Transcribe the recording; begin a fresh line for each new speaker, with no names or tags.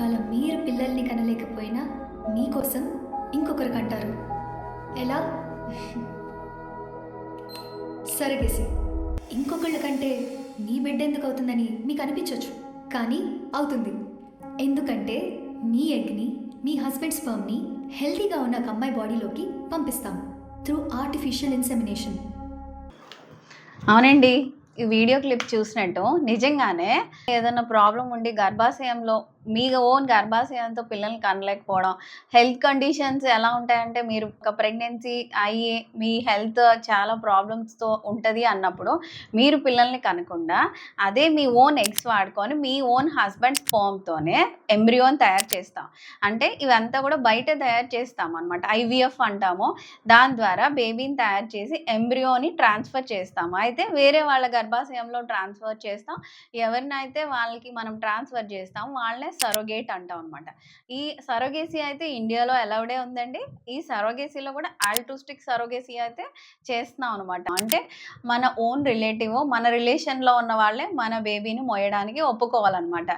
ఇవాళ మీరు పిల్లల్ని కనలేకపోయినా మీకోసం ఇంకొకరు కంటారు. ఎలా? సరగేసి ఇంకొకళ్ళ కంటే మీ బిడ్డ ఎందుకు అవుతుందని మీకు అనిపించవచ్చు కానీ అవుతుంది. ఎందుకంటే మీ ఎగ్ని మీ హస్బెండ్ స్పర్మ్ని హెల్తీగా ఉన్న ఒక అమ్మాయి బాడీలోకి పంపిస్తాం త్రూ ఆర్టిఫిషియల్ ఇన్సెమినేషన్.
అవునండి ఈ వీడియో క్లిప్ చూసినట్టు నిజంగానే ఏదైనా ప్రాబ్లం ఉండి గర్భాశయంలో మీ ఓన్ గర్భాశయంతో పిల్లల్ని కనలేకపోవడం. హెల్త్ కండిషన్స్ ఎలా ఉంటాయంటే మీరు ఒక ప్రెగ్నెన్సీ అయ్యి మీ హెల్త్ చాలా ప్రాబ్లమ్స్తో ఉంటుంది అన్నప్పుడు మీరు పిల్లల్ని కనకుండా అదే మీ ఓన్ ఎగ్స్ వాడుకొని మీ ఓన్ హస్బెండ్ ఫోమ్తోనే ఎంబ్రియోని తయారు చేస్తాం. అంటే ఇవంతా కూడా బయట తయారు చేస్తాం అనమాట ఐవీఎఫ్ అంటాము. దాని ద్వారా బేబీని తయారు చేసి ఎంబ్రియోని ట్రాన్స్ఫర్ చేస్తాము. అయితే వేరే వాళ్ళ గర్భాశయంలో ట్రాన్స్ఫర్ చేస్తాం. ఎవరినైతే వాళ్ళకి మనం ట్రాన్స్ఫర్ చేస్తాం వాళ్ళనే సరోగేట్ అంటాం అనమాట ఈ సరోగేసీ అయితే ఇండియాలో అలౌడే ఉందండి. ఈ సరోగేసీలో కూడా ఆల్టూస్టిక్ సరోగేసీ అయితే చేస్తున్నాం అనమాట అంటే మన ఓన్ రిలేటివ్ మన రిలేషన్లో ఉన్న వాళ్ళే మన బేబీని మోయడానికి ఒప్పుకోవాలన్నమాట.